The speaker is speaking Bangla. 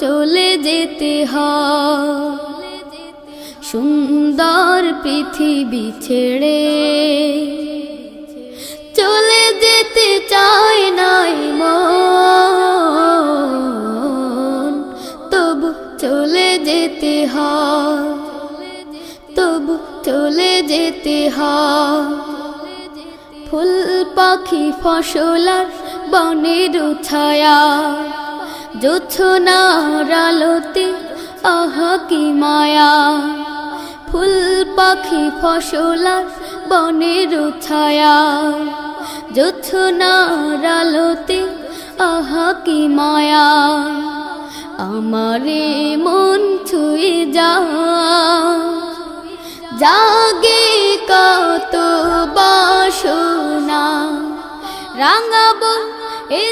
চলে যেতে হয়। সুন্দর পৃথিবী ছেড়ে চলে যেতে চায় নাই মন। তবু চলে যেতে হয়, তবু চলে যেতে হয়। ফুল পাখি ফসলার বনের ছায়া জোছনার আলোতে, আহা কি মায়া। ফুল পাখি ফসলার বনের ছায়া। জোছনার আলোতে, আহা কি মায়া। আমারে মন ছুঁয়ে যা। জাগে কত বাসনা, রাঙাবো এ